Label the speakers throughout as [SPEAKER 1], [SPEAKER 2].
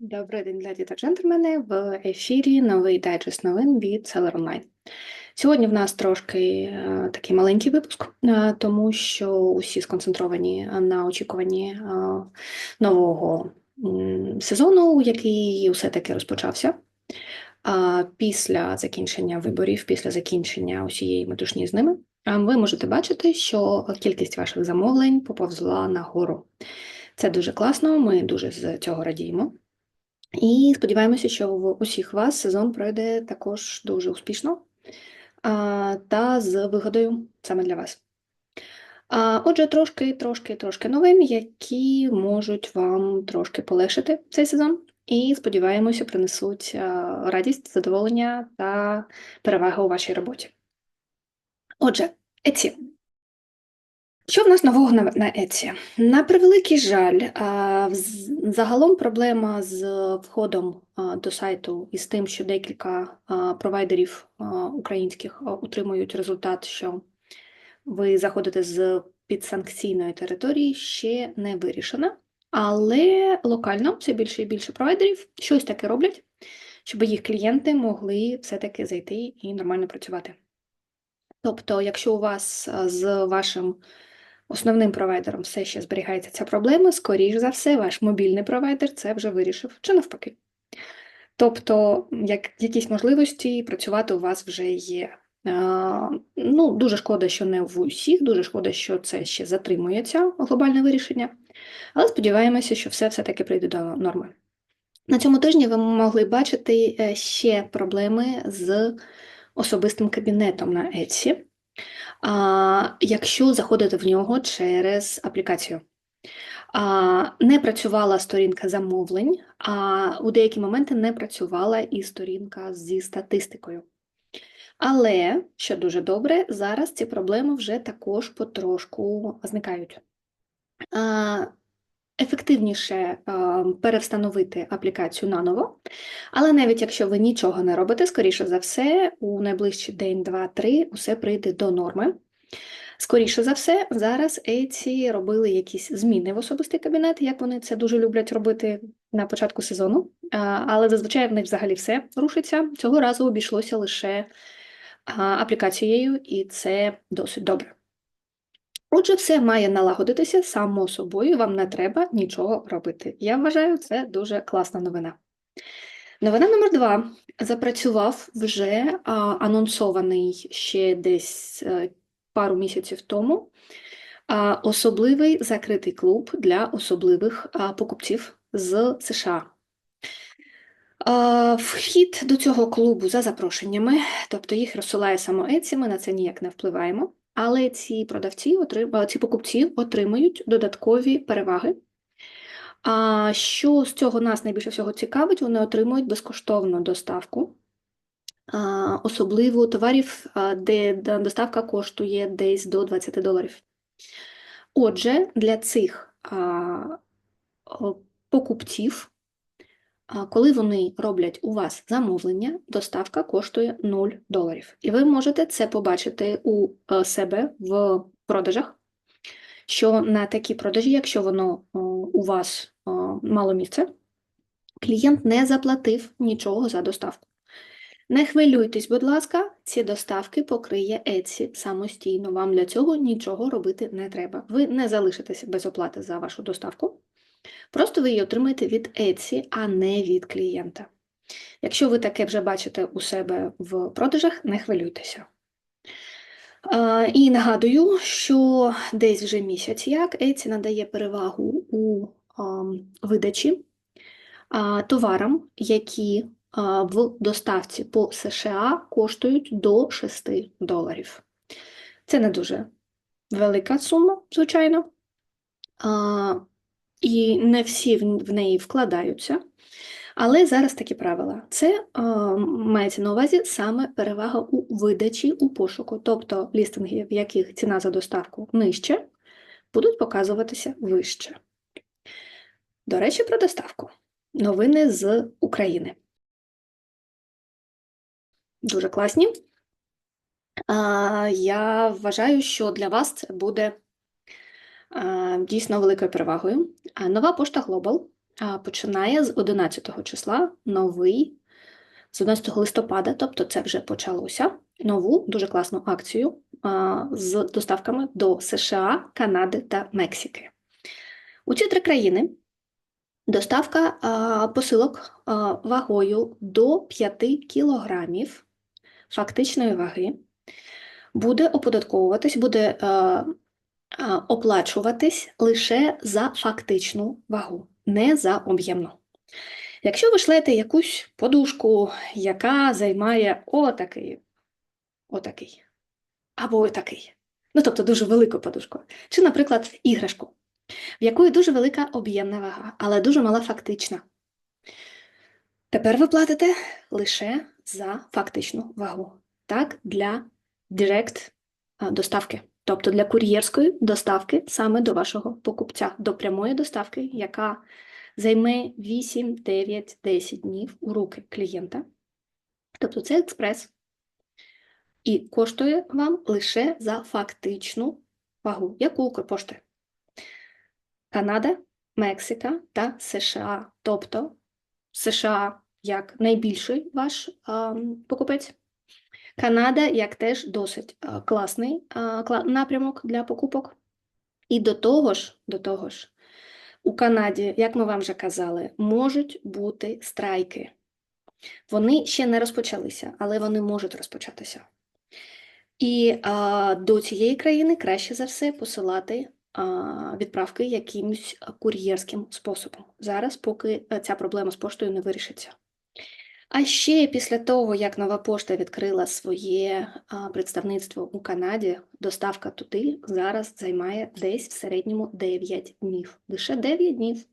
[SPEAKER 1] Добрий день, леді та джентльмени. В ефірі новий дайджест новин від Seller Online. Сьогодні в нас трошки е, такий маленький випуск, е, тому що усі сконцентровані на очікуванні е, нового сезону, який все-таки розпочався. Після закінчення виборів, після закінчення усієї метушні з ними, ви можете бачити, що кількість ваших замовлень поповзла нагору. Це дуже класно, ми дуже з цього радіємо. І сподіваємося, що в усіх вас сезон пройде також дуже успішно та з вигодою саме для вас. А, Отже, трошки, трошки, трошки новин, які можуть вам трошки полегшити цей сезон, і сподіваємося, принесуть радість, задоволення та перевагу у вашій роботі. Отже, Etsy. Що в нас нового на, на Etsy? На превеликий жаль, а, загалом проблема з входом а, до сайту і з тим, що декілька а, провайдерів а, українських а, утримують результат, що ви заходите з підсанкційної території, ще не вирішена. Але локально все більше і більше провайдерів щось таке роблять, щоб їх клієнти могли все-таки зайти і нормально працювати. Тобто, якщо у вас з вашим основним провайдером все ще зберігається ця проблема, скоріш за все, ваш мобільний провайдер це вже вирішив, чи навпаки. Тобто, як якісь можливості працювати у вас вже є. Ну, дуже шкода, що не в усіх, дуже шкода, що це ще затримується глобальне вирішення, але сподіваємося, що все все-таки прийде до норми. На цьому тижні ви могли бачити е, ще проблеми з особистим кабінетом на Etsy, а, якщо заходити в нього через аплікацію. А, не працювала сторінка замовлень, а у деякі моменти не працювала і сторінка зі статистикою. Але, що дуже добре, зараз ці проблеми вже також потрошку зникають. А, ефективніше а, перевстановити аплікацію наново, але навіть якщо ви нічого не робите, скоріше за все, у найближчий день, два, три усе прийде до норми. Скоріше за все, зараз Etsy робили якісь зміни в особистий кабінет, як вони це дуже люблять робити на початку сезону. Але зазвичай в них взагалі все рушиться. Цього разу обійшлося лише аплікацією, і це досить добре. Отже, все має налагодитися само собою, вам не треба нічого робити. Я вважаю, це дуже класна новина. Новина номер два. Запрацював вже а, анонсований ще десь е, пару місяців тому а, особливий закритий клуб для особливих а, покупців з США. А, Вхід до цього клубу за запрошеннями, тобто їх розсилає само Etsy, ми на це ніяк не впливаємо, але ці продавці, отрим- а, ці покупці отримують додаткові переваги. А що з цього нас найбільше всього цікавить, вони отримують безкоштовну доставку, особливо товарів, де доставка коштує десь до 20 доларів. Отже, для цих покупців, коли вони роблять у вас замовлення, доставка коштує 0 доларів. І ви можете це побачити у е, себе в продажах, що на такі продажі, якщо воно у вас мало місця, клієнт не заплатив нічого за доставку. Не хвилюйтесь, будь ласка, ці доставки покриє Etsy самостійно. Вам для цього нічого робити не треба. Ви не залишитеся без оплати за вашу доставку. Просто ви її отримаєте від Etsy, а не від клієнта. Якщо ви таке вже бачите у себе в продажах, не хвилюйтеся. І нагадую, що десь вже місяць як Etsy надає перевагу у видачі товарам, які в доставці по США коштують до 6 доларів. Це не дуже велика сума, звичайно, і не всі в неї вкладаються. Але зараз такі правила. Це а, мається на увазі саме перевага у видачі у пошуку, тобто лістинги, в яких ціна за доставку нижче, будуть показуватися вище. До речі, про доставку. Новини з України. Дуже класні. А, Я вважаю, що для вас це буде дійсно великою перевагою. Нова пошта Global починає з 11 числа новий, з 11 листопада, тобто це вже почалося, нову дуже класну акцію з доставками до США, Канади та Мексики. У ці три країни доставка посилок вагою до 5 кілограмів фактичної ваги буде оподатковуватись, буде а, оплачуватись лише за фактичну вагу, не за об'ємну. Якщо ви шлете якусь подушку, яка займає отакий, отакий, або отакий, ну тобто дуже велику подушку, чи, наприклад, іграшку, в якої дуже велика об'ємна вага, але дуже мала фактична. Тепер ви платите лише за фактичну вагу, так, для директ доставки, тобто для кур'єрської доставки саме до вашого покупця, до прямої доставки, яка займе 8, 9, 10 днів у руки клієнта. Тобто це експрес. І коштує вам лише за фактичну вагу, як у Укрпошти. Канада, Мексика та США. Тобто США як найбільший ваш а, покупець. Канада як теж досить а, класний а, напрямок для покупок. І до того ж, до того ж, у Канаді, як ми вам вже казали, можуть бути страйки. Вони ще не розпочалися, але вони можуть розпочатися. І а, до цієї країни краще за все посилати а, відправки якимось кур'єрським способом. Зараз, поки е, ця проблема з поштою не вирішиться. А ще після того, як нова пошта відкрила своє представництво у Канаді, доставка туди зараз займає десь в середньому 9 днів. Лише 9 днів.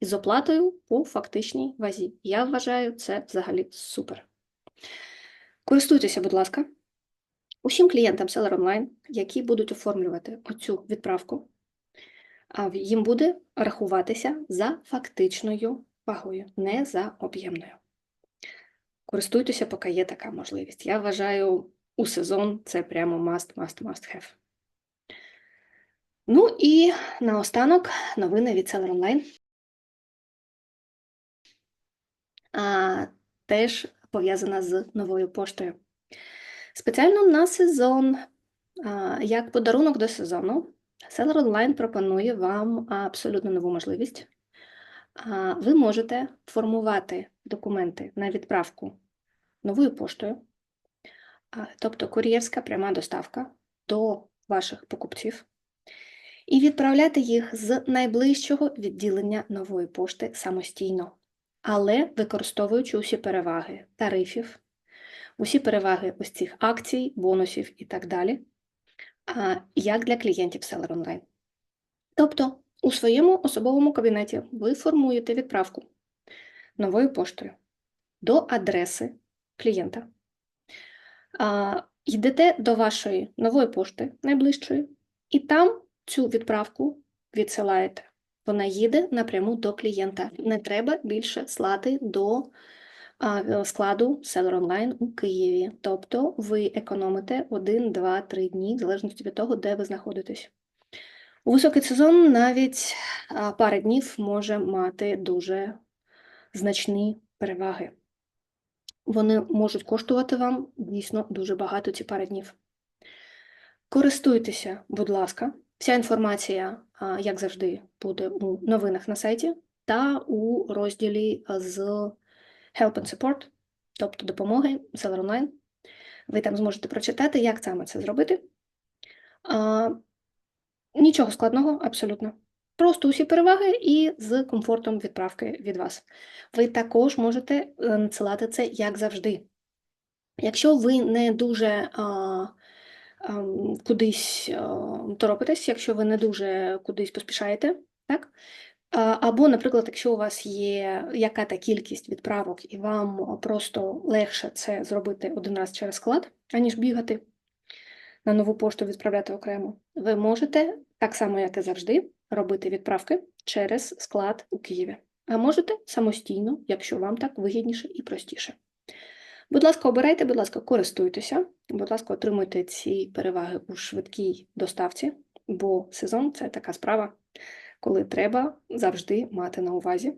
[SPEAKER 1] Із оплатою по фактичній вазі. Я вважаю, це взагалі супер. Користуйтеся, будь ласка, усім клієнтам Seller Online, які будуть оформлювати оцю відправку, їм буде рахуватися за фактичною вагою, не за об'ємною. Користуйтеся, поки є така можливість. Я вважаю, у сезон це прямо must, must, must have. Ну і наостанок новини від Seller Online. А, теж пов'язана з новою поштою. Спеціально на сезон, а, як подарунок до сезону, Seller Online пропонує вам абсолютно нову можливість. Ви можете формувати документи на відправку новою поштою, тобто кур'єрська пряма доставка до ваших покупців, і відправляти їх з найближчого відділення нової пошти самостійно, але використовуючи усі переваги тарифів, усі переваги ось цих акцій, бонусів і так далі, як для клієнтів Seller Online. Тобто у своєму особовому кабінеті ви формуєте відправку новою поштою до адреси клієнта. Йдете до вашої нової пошти найближчої, і там цю відправку відсилаєте. Вона їде напряму до клієнта. Не треба більше слати до складу Seller Online у Києві. Тобто ви економите 1, 2, 3 дні, в залежності від того, де ви знаходитесь. У високий сезон навіть пара днів може мати дуже значні переваги. Вони можуть коштувати вам дійсно дуже багато ці пари днів. Користуйтеся, будь ласка. Вся інформація, як завжди, буде у новинах на сайті та у розділі з Help and Support, тобто допомоги Seller Online. Ви там зможете прочитати, як саме це зробити. А, Нічого складного, абсолютно. Просто усі переваги і з комфортом відправки від вас. Ви також можете е, надсилати це як завжди. Якщо ви не дуже а, ам, кудись а, торопитесь, якщо ви не дуже кудись поспішаєте, так? А, Або, наприклад, якщо у вас є яка-та кількість відправок, і вам просто легше це зробити один раз через склад, аніж бігати на нову пошту відправляти окремо, ви можете, так само, як і завжди, робити відправки через склад у Києві. А можете самостійно, якщо вам так вигідніше і простіше. Будь ласка, обирайте, будь ласка, користуйтеся, будь ласка, отримуйте ці переваги у швидкій доставці, бо сезон це така справа, коли треба завжди мати на увазі,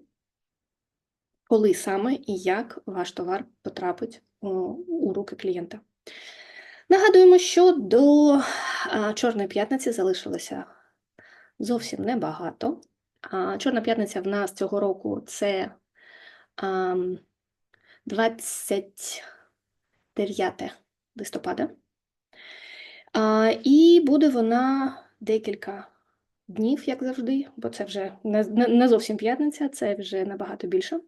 [SPEAKER 1] коли саме і як ваш товар потрапить у, руки клієнта. Нагадуємо, що до Чорної п'ятниці залишилося зовсім небагато. Чорна п'ятниця в нас цього року це 29 листопада. І буде вона декілька днів, як завжди, бо це вже не, зовсім п'ятниця, це вже набагато більше,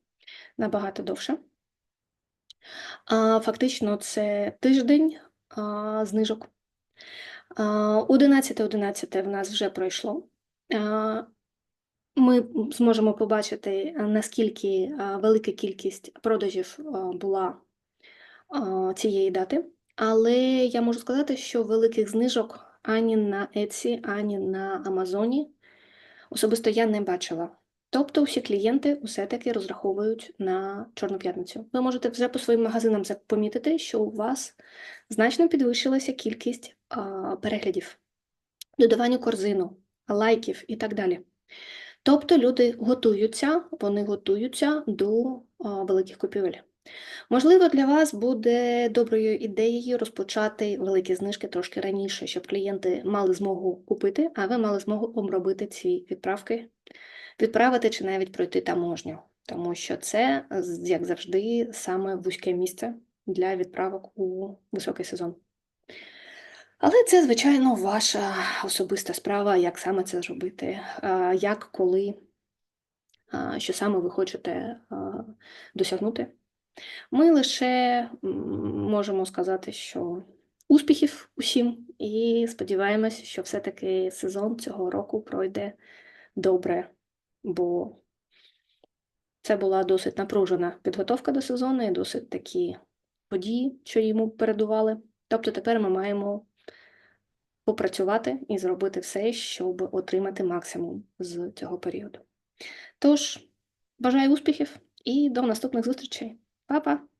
[SPEAKER 1] набагато довше. Фактично, це тиждень знижок. А, 11.11 в нас вже пройшло. Ми зможемо побачити, наскільки велика кількість продажів була цієї дати. Але я можу сказати, що великих знижок ані на Etsy, ані на Амазоні особисто я не бачила. Тобто всі клієнти все-таки розраховують на Чорну п'ятницю. Ви можете вже по своїм магазинам помітити, що у вас значно підвищилася кількість а, переглядів, додавань у корзину, лайків і так далі. Тобто люди готуються, вони готуються до а, великих купівель. Можливо, для вас буде доброю ідеєю розпочати великі знижки трошки раніше, щоб клієнти мали змогу купити, а ви мали змогу обробити ці відправки, відправити чи навіть пройти таможню, тому що це, як завжди, саме вузьке місце для відправок у високий сезон. Але це, звичайно, ваша особиста справа, як саме це зробити, як, коли, що саме ви хочете досягнути. Ми лише можемо сказати, що успіхів усім, і сподіваємося, що все-таки сезон цього року пройде добре, бо це була досить напружена підготовка до сезону і досить такі події, що йому передували. Тобто тепер ми маємо попрацювати і зробити все, щоб отримати максимум з цього періоду. Тож, бажаю успіхів і до наступних зустрічей. Па-па!